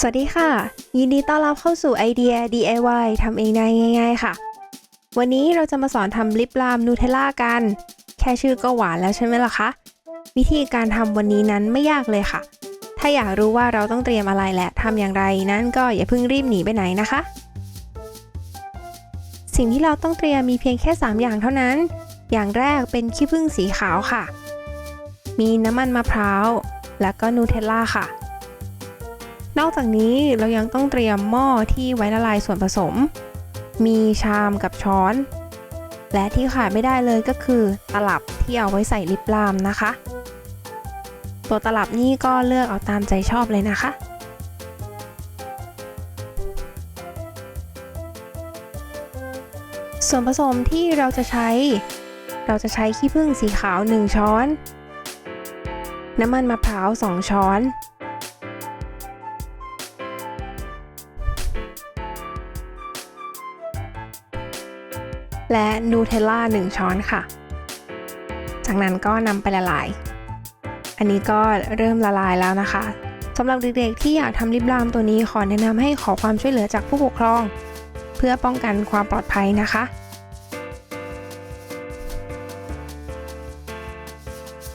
สวัสดีค่ะ ยินดีต้อนรับเข้าสู่ไอเดีย DIY ทำเองได้ง่าย ๆ ค่ะ วันนี้เราจะมาสอนทำลิปลามนูเทลล่ากัน แค่ชื่อก็หวานแล้วใช่ไหมล่ะคะ วิธีการทำวันนี้นั้นไม่ยากเลยค่ะ ถ้าอยากรู้ว่าเราต้องเตรียมอะไรและทำอย่างไรนั้นก็อย่าเพิ่งรีบหนีไปไหนนะคะ สิ่งที่เราต้องเตรียมมีเพียงแค่ 3 อย่างเท่านั้น อย่างแรกเป็นขี้ผึ้งสีขาวค่ะ มีน้ำมันมะพร้าว แล้วก็นูเทลล่าค่ะ นอกจากนี้เรายังต้องเตรียมหม้อที่ไว้ละลายส่วนผสม มีชามกับช้อน และที่ขาดไม่ได้เลยก็คือตลับที่เอาไว้ใส่ลิปลามนะคะ ตัวตลับนี่ก็เลือกเอาตามใจชอบเลยนะคะส่วนผสมที่เราจะใช้ เราจะใช้ขี้ผึ้งสีขาว 1 ช้อน น้ำมันมะพร้าว 2 ช้อน และนูเทลล่า1ช้อนค่ะ จากนั้นก็นำไปละลาย อันนี้ก็เริ่มละลายแล้วนะคะสำหรับเด็กๆที่อยากทำลิปลามตัวนี้ขอแนะนำให้ขอความช่วยเหลือจากผู้ปกครอง เพื่อป้องกันความปลอดภัยนะคะ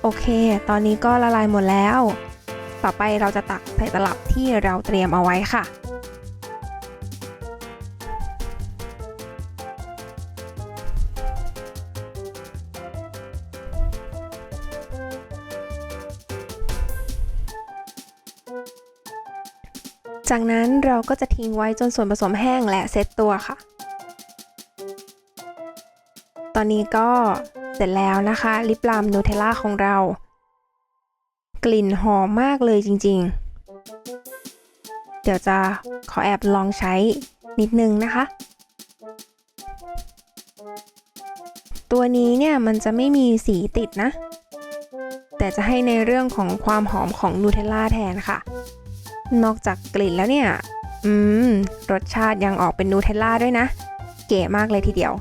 โอเค ตอนนี้ก็ละลายหมดแล้ว ต่อไปเราจะตักใส่ตลับที่เราเตรียมเอาไว้ค่ะ จากนั้นเราก็จะทิ้งไว้จนส่วนผสมแห้งและเซตตัวค่ะ ตอนนี้ก็เสร็จแล้วนะคะ ลิปลามนูเทลล่าของเรา กลิ่นหอมมากเลยจริงๆ เดี๋ยวจะขอแอบลองใช้นิดนึงนะคะ ตัวนี้เนี่ยมันจะไม่มีสีติดนะ แต่จะให้ในเรื่องของความหอมของนูเทลล่าแทนค่ะ นอกจากกลิ่นแล้วเนี่ย อืม รสชาติยังออกเป็นนูเทลล่าด้วยนะ เก๋มากเลยทีเดียว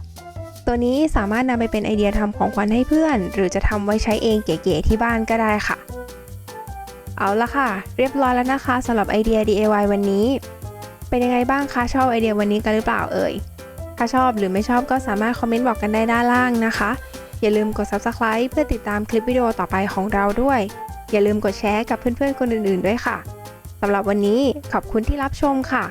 ตัวนี้สามารถนำไปเป็นไอเดียทำของขวัญให้เพื่อน หรือจะทำไว้ใช้เองเก๋ๆที่บ้านก็ได้ค่ะ เอาละค่ะ เรียบร้อยแล้วนะคะสำหรับไอเดีย DIY วันนี้ เป็นยังไงบ้างคะชอบไอเดียวันนี้กันหรือเปล่าเอ่ยถ้าชอบหรือไม่ชอบก็สามารถคอมเมนต์บอกกันได้ด้านล่างนะคะ อย่าลืมกด subscribe เพื่อติดตามคลิปวิดีโอต่อไปของเราด้วย อย่าลืมกดแชร์กับเพื่อนๆคนอื่นๆด้วยค่ะ สำหรับวันนี้ขอบคุณที่รับชมค่ะ